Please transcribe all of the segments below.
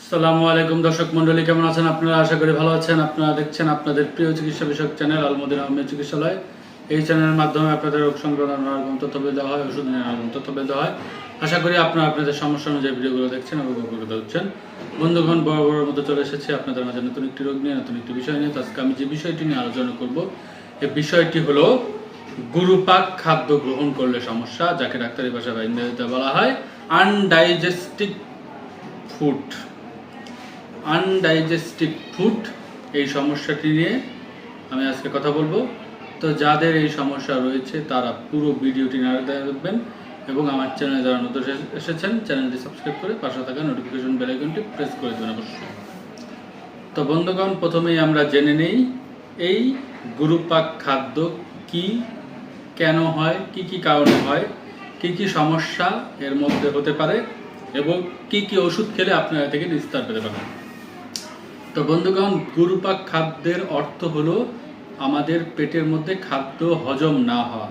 আসসালামু আলাইকুম দর্শক মন্ডলী, কেমন আছেন আপনারা? আশা করি ভালো আছেন। আপনারা দেখছেন আপনাদের প্রিয় চিকিৎসা বিষয়ক চ্যানেল আলমদিন আহমেদ চিকিৎসালয়। এই চ্যানেলের মাধ্যমে আপনাদের রোগ সংক্রান্ত দেওয়া হয়, ওষুধ নানারকম তথ্য দেওয়া হয়। আশা করি আপনারা আপনাদের সমস্যা অনুযায়ী ভিডিওগুলো দেখছেন এবং উপকৃত হচ্ছেন। বন্ধুগণ, বড় বড় মতো চলে এসেছে আপনাদের মাঝে নতুন একটি রোগ নিয়ে, নতুন একটি বিষয় নিয়ে। আজকে আমি যে বিষয়টি নিয়ে আলোচনা করব, এই বিষয়টি হলো গুরুপাক খাদ্য গ্রহণ করলে সমস্যা, যাকে ডাক্তারি ভাষায় ইংরেজিতে বলা হয় আনডাইজেস্টিক ফুড আনডাইজেস্টিভ ফুড এই সমস্যাটি নিয়ে আমি আজকে কথা বলব। তো যাদের এই সমস্যা রয়েছে, তারা পুরো ভিডিওটি না দেখবেন এবং আমার চ্যানেলে যারা নতুন এসে- এসেছেন, চ্যানেলটি সাবস্ক্রাইব করে পাশে থাকা নোটিফিকেশন বেল আইকনটি প্রেস করে দেবেন অবশ্যই। তো বন্ধুগণ, প্রথমেই আমরা জেনে নেই, এই গুরুপাক খাদ্য কি, কেন হয়, কি কি কারণে হয়, কি কি সমস্যা এর মধ্যে হতে পারে, এবং কি কি ওষুধ খেলে আপনারা থেকে নিস্তার পেতে পারেন। তো বন্ধুগণ, গুরুপাক খাদ্যের অর্থ হলো আমাদের পেটের মধ্যে খাদ্য হজম না হওয়া।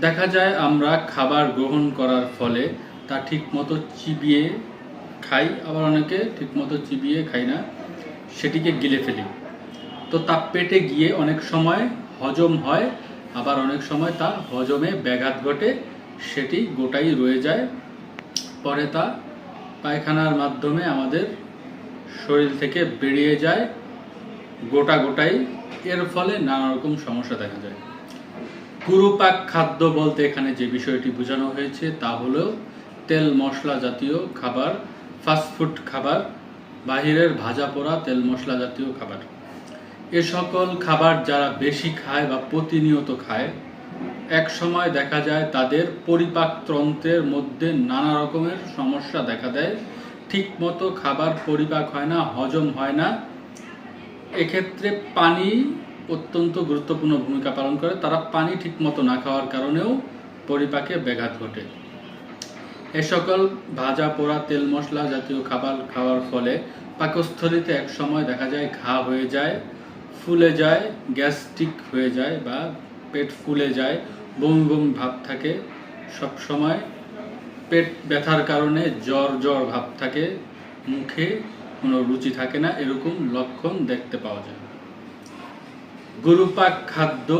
দেখা যায় আমরা খাবার গ্রহণ করার ফলে তা ঠিকমতো চিবিয়ে খাই, আবার অনেকে ঠিকমতো চিবিয়ে খাই না, সেটিকে গিলে ফেলি। তো তা পেটে গিয়ে অনেক সময় হজম হয়, আবার অনেক সময় তা হজমে ব্যাঘাত ঘটে, সেটি গোটাই রয়ে যায়। পরে তা পায়খানার মাধ্যমে আমাদের শরীর থেকে বেরিয়ে যায় গোটা গোটাই। এর ফলে নানা রকম সমস্যা দেখা যায়। কুরুপাক খাদ্য বলতে এখানে যে বিষয়টি বোঝানো হয়েছে তা হলো তেল মশলা জাতীয় খাবার ফাস্টফুড খাবার, বাহিরের ভাজা পোড়া তেল মশলা জাতীয় খাবার। এ সকল খাবার যারা বেশি খায় বা প্রতিনিয়ত খায়, এক সময় দেখা যায় তাদের পরিপাক তন্ত্রের মধ্যে নানা রকমের সমস্যা দেখা দেয়। ঠিক মতো খাবার পরিপাক হয় না, হজম হয় না। এক্ষেত্রে পানি অত্যন্ত গুরুত্বপূর্ণ ভূমিকা পালন করে। তারা পানি ঠিক মতো না খাওয়ার কারণেও পরিপাকে ব্যাঘাত ঘটে। এ সকল ভাজা, পোড়া, তেল মশলা জাতীয় খাবার খাওয়ার ফলে পাকস্থলিতে এক সময় দেখা যায় ঘা হয়ে যায়, ফুলে যায়, গ্যাস্ট্রিক হয়ে যায় বা পেট ফুলে যায়, বমি বমি ভাব থাকে। সব সময় পেট ব্যথার কারণে জ্বর জ্বর ভাব থাকে, মুখে কোনো রুচি থাকে না, এরকম লক্ষণ দেখতে পাওয়া যায়। গুরুপাক খাদ্য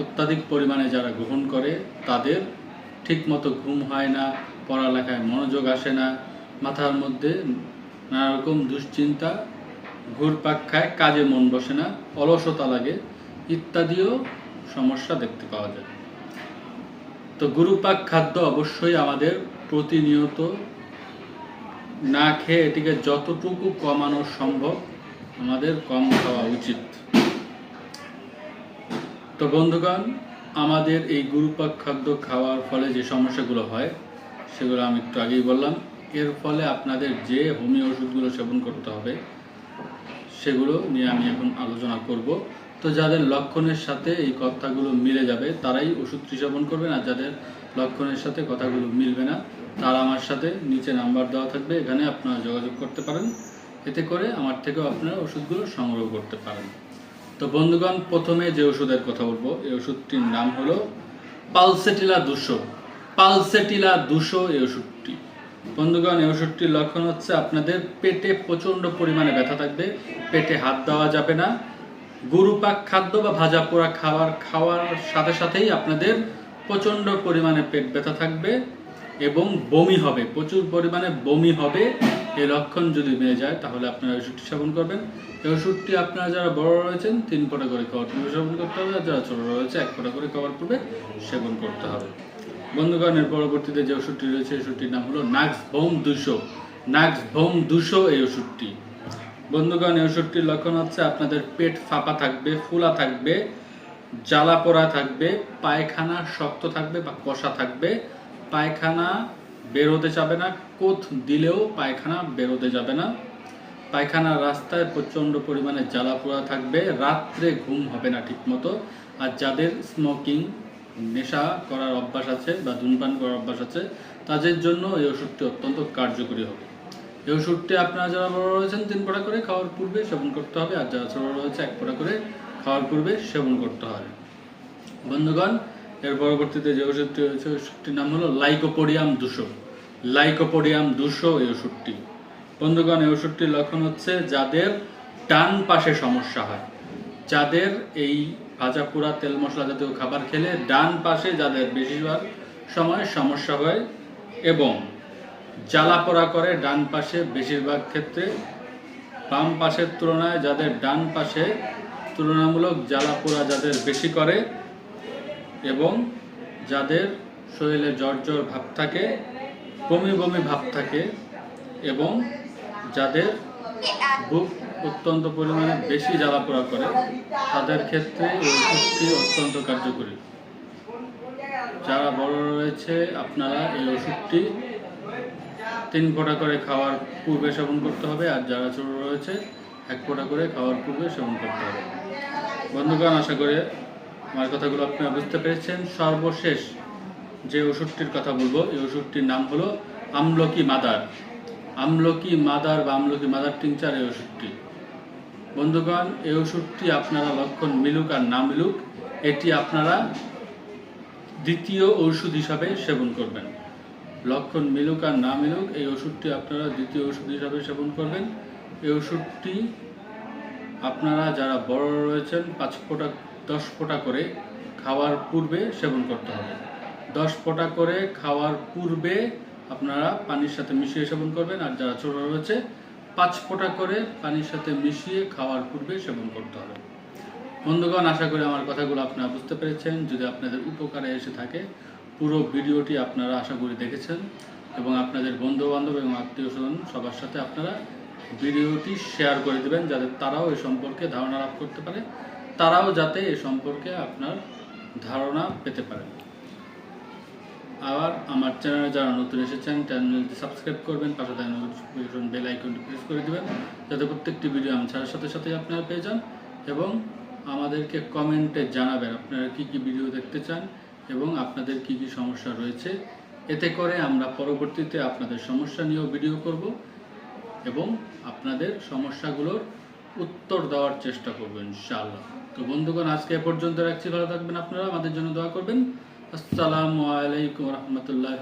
অত্যাধিক পরিমাণে যারা গ্রহণ করে, তাদের ঠিকমতো ঘুম হয় না, পড়ালেখায় মনোযোগ আসে না, মাথার মধ্যে নানা রকম দুশ্চিন্তা, ঘুরপাক খায়, কাজে মন বসে না, অলসতা লাগে ইত্যাদিও সমস্যা দেখতে পাওয়া যায়। তো গুরুপাক খাদ্য অবশ্যই আমাদের প্রতিনিয়ত না খেয়ে এটিকে যতটুকু কমানো সম্ভব আমাদের কম খাওয়া উচিত। তো বন্ধুগণ, আমাদের এই গুরুপাক খাদ্য খাওয়ার ফলে যে সমস্যাগুলো হয়, সেগুলো আমি একটু আগেই বললাম। এর ফলে আপনাদের যে হোমিও ওষুধগুলো সেবন করতে হবে, সেগুলো নিয়ে আমি এখন আলোচনা করব। তো যাদের লক্ষণের সাথে এই কথাগুলো মিলে যাবে, তারাই ওষুধটি সেবন করবেন, আর যাদের লক্ষণের সাথে কথাগুলো মিলবে না তারা আমার সাথে নিচে নাম্বার দেওয়া থাকবে, এখানে আপনারা যোগাযোগ করতে পারেন। এতে করে আমার থেকেও আপনারা ওষুধগুলো সংগ্রহ করতে পারেন। তো বন্ধুগণ, প্রথমে যে ওষুধের কথা বলব, এই ওষুধটির নাম হলো পালসেটিলা দুশো। পালসেটিলা দুশো এই ওষুধটি। বন্ধুগণ, এই ওষুধটির লক্ষণ হচ্ছে আপনাদের পেটে প্রচণ্ড পরিমাণে ব্যথা থাকবে, পেটে হাত দেওয়া যাবে না। গুরুপাক খাদ্য বা ভাজা পোড়া খাবার খাওয়ার সাথে সাথেই আপনাদের প্রচণ্ড পরিমাণে পেট ব্যথা থাকবে। এবং বমি হবে, প্রচুর পরিমাণে বমি হবে। এই লক্ষণ যদি মেয়ে যায়, তাহলে আপনারা ওষুধটি সেবন করবেন। এই ওষুধটি আপনারা যারা বড় রয়েছেন, তিন ফোঁটা করে খাওয়ার পূর্বে সেবন করতে হবে, আর যারা ছোট রয়েছে, এক ফোঁটা করে খাওয়ার পূর্বে সেবন করতে হবে। বন্ধুগণ, এর পরবর্তীতে যে ওষুধটি রয়েছে ওষুধটির নাম হলো নাক্স ভোম দুশো। নাক্স ভোম দুশো এই ওষুধটি। বন্ধুগণ, এই ওষুধটির লক্ষণ হচ্ছে আপনাদের পেট ফাঁপা থাকবে, ফুলা থাকবে, জ্বালা পোড়া থাকবে, পায়খানা শক্ত থাকবে বা কষা থাকবে। পায়খানা বেরোতে যাবে না, কোথ দিলেও পায়খানা বেরোতে যাবে না। পায়খানার রাস্তায় প্রচণ্ড পরিমাণে জ্বালা পোড়া থাকবে, রাত্রে ঘুম হবে না ঠিকমতো। আর যাদের স্মোকিং নেশা করার অভ্যাস আছে বা ধূমপান করার অভ্যাস আছে, তাদের জন্য এই ওষুধটি অত্যন্ত কার্যকরী হবে। এই ওষুধটি আপনারা যারা বড় রয়েছেন, তিন ফোঁটা করে খাওয়ার পূর্বে সেবন করতে হবে, আর যারা ছোট রয়েছে, এক ফোঁটা করে খাওয়ার পূর্বে সেবন করতে হবে। বন্ধুগণ এর পরবর্তীতে যে ওষুধটি রয়েছে ওষুধটির নাম হলো লাইকোপোডিয়াম দুশো। লাইকোপোডিয়াম দুশো এই ওষুধটি। বন্ধুগণ, এই ওষুধটির লক্ষণ হচ্ছে যাদের ডান পাশে সমস্যা হয়। যাদের এই ভাজা পোড়া তেল মশলা জাতীয় খাবার খেলে ডান পাশে যাদের বেশিরভাগ সময় সমস্যা হয় এবং জ্বালা পোড়া করে ডান পাশে বেশিরভাগ ক্ষেত্রে, বাম পাশের তুলনায় যাদের ডান পাশে তুলনামূলক জ্বালা পোড়া যাদের বেশি করে এবং যাদের শরীরে জ্বর জ্বর ভাব থাকে, বমি বমি ভাব থাকে এবং যাদের বুক অত্যন্ত পরিমাণে বেশি জ্বালা পোড়া করে, তাদের ক্ষেত্রে এই ওষুধটি অত্যন্ত কার্যকরী। যারা বড় রয়েছে, আপনারা এই ওষুধটি তিন ফোঁটা করে খাওয়ার পূর্বে সেবন করতে হবে, আর যারা ছোট রয়েছে, এক ফোঁটা করে খাওয়ার পূর্বে সেবন করতে হবে। বন্ধুগণ, আশা করে আমার কথাগুলো আপনারা বুঝতে পেরেছেন। সর্বশেষ যে ওষুধটির কথা বলব, এই ওষুধটির নাম হলো আমলকি মাদার। আমলকি মাদার বা আমলকি মাদার টিংচার এই ওষুধটি। বন্ধুগণ, এই ওষুধটি আপনারা লক্ষণ মিলুক আর না মিলুক, এটি আপনারা দ্বিতীয় ঔষধ হিসাবে সেবন করবেন। লক্ষণ মিলুক আর না মিলুক, এই ওষুধটি আপনারা দ্বিতীয় ওষুধ হিসাবে সেবন করবেন। এই ওষুধটি আপনারা যারা বড় রয়েছেন, পাঁচ ফোঁটা, দশ ফোঁটা করে খাওয়ার পূর্বে সেবন করতে হবে। দশ ফোঁটা করে খাওয়ার পূর্বে আপনারা পানির সাথে মিশিয়ে সেবন করবেন, আর যারা ছোট রয়েছে, পাঁচ ফোঁটা করে পানির সাথে মিশিয়ে খাওয়ার পূর্বে সেবন করতে হবে। বন্ধুগণ, আশা করি আমার কথাগুলো আপনারা বুঝতে পেরেছেন। যদি আপনাদের উপকারে এসে থাকে, পুরো ভিডিওটি আপনারা আশা করি দেখেছেন এবং আপনাদের বন্ধু বান্ধব এবং আত্মীয় স্বজন সবার সাথে আপনারা ভিডিওটি শেয়ার করে দেবেন যাতে তারাও এ সম্পর্কে ধারণা লাভ করতে পারে। তারাও যাতে এ সম্পর্কে আপনার ধারণা পেতে পারেন আবার আমার চ্যানেলে যারা নতুন এসেছেন, চ্যানেলটি সাবস্ক্রাইব করবেন, পাশে থাকা নোটিফিকেশন বেল আইকনটি প্রেস করে দেবেন, যাতে প্রত্যেকটি ভিডিও আমি ছাড়ার সাথে সাথে আপনারা পেয়ে যান এবং আমাদেরকে কমেন্টে জানাবেন আপনারা কি কি ভিডিও দেখতে চান এবং আপনাদের কি কি সমস্যা রয়েছে। এতে করে আমরা পরবর্তীতে আপনাদের সমস্যা নিয়েও ভিডিও করব। এবং আপনাদের সমস্যাগুলোর উত্তর দেওয়ার চেষ্টা করব, ইনশাআল্লাহ। তো বন্ধুগণ, আজকে পর্যন্ত রাখছি। ভালো থাকবেন আপনারা। আমাদের জন্য দোয়া করবেন। আসসালামু আলাইকুম রহমতুল্লাহ